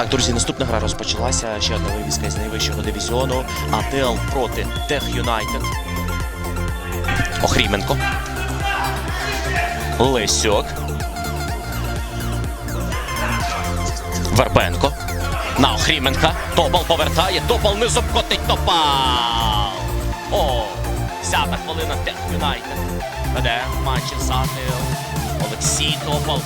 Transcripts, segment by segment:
Так, друзі, наступна гра розпочалася. Ще одна вивіска із найвищого дивізіону. АТЛ проти Тех Юнайтед. Охріменко. Лесьок. Вербенко. На Охріменка. Топал повертає. Топал не обкотить Топал. О, сята хвилина Тех Юнайтед. Веде матчі з АТЛ. Олексій Топал.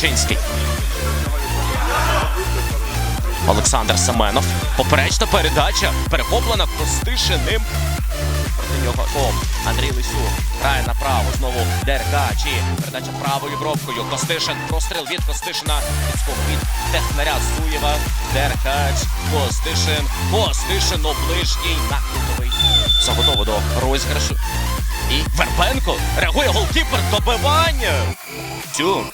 Кучинський. Олександр Семенов. Поперечна передача. Перехоплена Костишиним. Проти нього О, Андрій Лисюк. Грає направо. Знову Деркачі. Передача правою бровкою. Костишин. Простріл від Костишина. Підскок від технаря Зуєва. Деркач. Костишин. Костишин оближній. Накрутовий. Все готово до розіграшу. І Вербенко. Реагує голкіпер. Добивання. Тюк.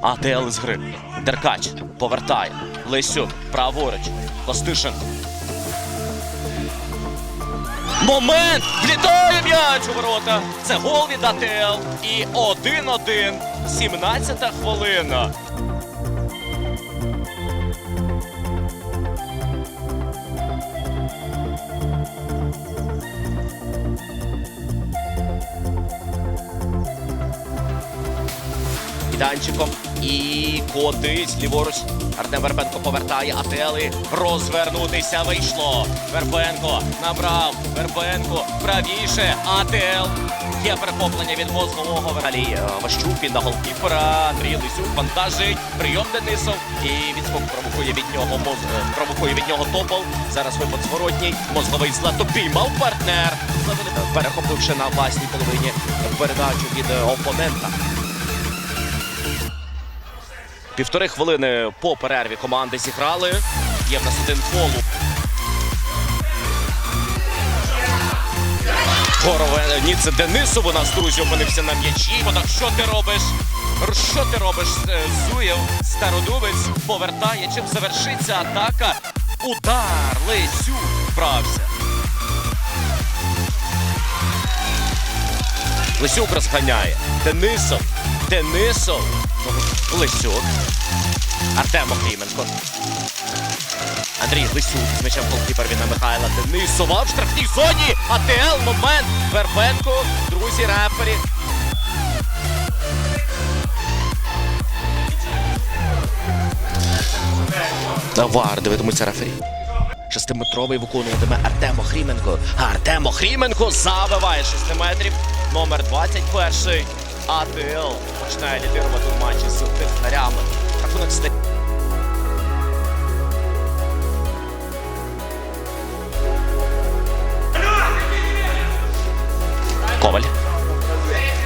АТЛ з гри. Деркач повертає. Лесюк. Праворуч. Костишин. Момент! Влітає м'яч у ворота. Це гол від АТЛ. І 1-1. 17-та хвилина. Данчиком і котить ліворуч. Артем Вербенко повертає Атели. Розвернутися вийшло. Вербенко набрав. Вербенко правіше. АТЛ. Є перехоплення від мозгового Валі Ващупін на голкіпера. Андрій Лисюк вантажить. Прийом Денисов. І відскок провокує від нього моз... е, провокує від нього топол. Зараз випад зворотній. Мозговий злато піймав партнер. Перехопивши на власній половині передачу від е, опонента. Півтори хвилини по перерві команди зіграли. Є в нас один фол. Горове ні, це Денисов у нас, друзі, опинився на м'ячі. Отак, що ти робиш? Що ти робиш? Е, Зуєв, стародубець повертає. Чим завершиться атака? Удар! Лесюк вправся. Лесюк розганяє. Денисов. Денисов. Лесюк. Артем Охріменко. Андрій Лисюк з м'ячем голкіпер він Михайла Денисова в штрафній зоні. АТЛ момент. Вербенко. Друзі репері. Вар, дивитимуться рефері. Шестиметровий виконуватиме Артем Охріменко. Артем Охріменко забиває 6 метрів. Номер 21. АТЛ починає лідирувати в матчі з технарями. Рахунок стає. Коваль.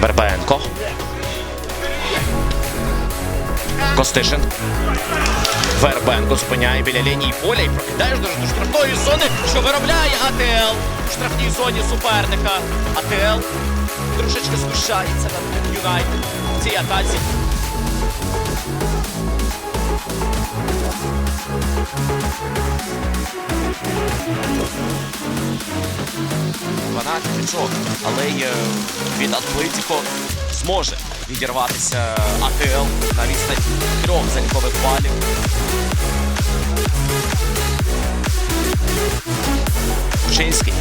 Вербенко. Костишин. Вербенко зупиняє біля лінії поля і прокидаєш до штрафної зони, що виробляє АТЛ в штрафній зоні суперника. АТЛ трошечки знущається над Юнайтед в атаці. Дванадцять очок, але е, від Атлетіко зможе відірватися АТЛ на відстань трьох залікових балів. Кучинський.